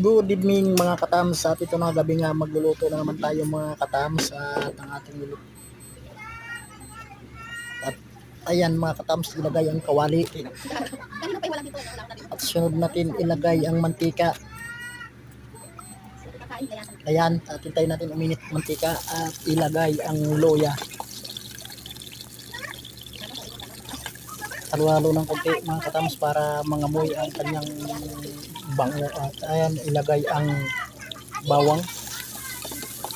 Good evening mga katams at ito na gabi nga magluluto na naman tayo mga katams at ang ating luluto. At ayan mga katams ilagay ang kawali at sunod natin ilagay ang mantika. Ayan at hintayin natin uminit mantika at ilagay ang loya. Halo-halo ng konti mga katams para mangamoy ang kanyang bango at ayan ilagay ang bawang.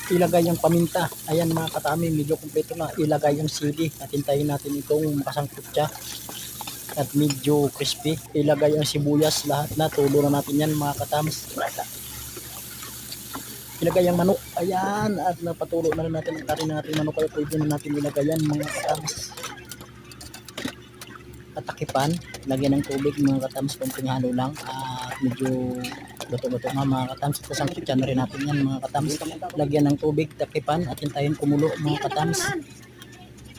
Ilagay ang paminta. Ayan mga katami medyo kumpleto na. Ilagay ang sili. At hintayin natin itong makasangkot siya. At medyo crispy. Ilagay ang sibuyas. Lahat na tulo na natin yan mga katams ilagay ang manok. Ayan at napatulo na natin ang karin natin manok. Ay pwede na natin ilagay yan mga katams at takipan lagyan ng tubig mga katams konting halo lang. At medyo luto-luto nga mga katams. At sangkutyan na rin natin yan mga katams. Lagyan ng tubig takipan at hintayin kumulo mga katams.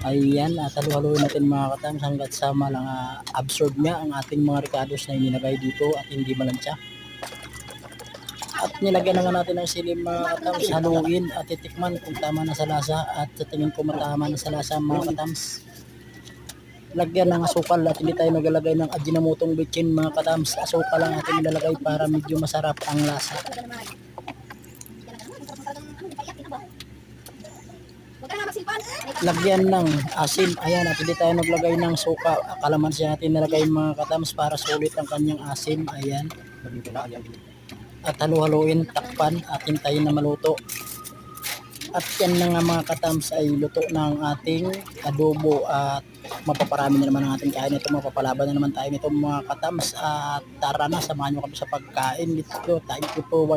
Ayan at halu-haluin natin mga katams hanggat sa malang ah, absorb niya ang ating mga ricados na inilagay dito at hindi malansya at nilagyan na nga natin ng silim mga katams. Haluin at titikman kung tama na sa lasa. At sa tingin ko matama na sa lasa mga katams lagyan ng asukal at hindi tayo naglalagay ng ajinamotong bitchin mga katams asukal lang ating ilalagay para medyo masarap ang lasa. Lagyan ng asin. Ayan at hindi tayo naglagay ng suka. Kalamansi natin nilagay mga katams para sulit ang kanyang asin. Ayan. At halu-haluin takpan at hintayin na maluto. At yan na nga mga katams ay luto ng ating adobo at mapaparami na naman ang ating kain ito mapapalaban na naman tayo nito mga katams. At tara na samahan nyo kami sa pagkain. Dito for watching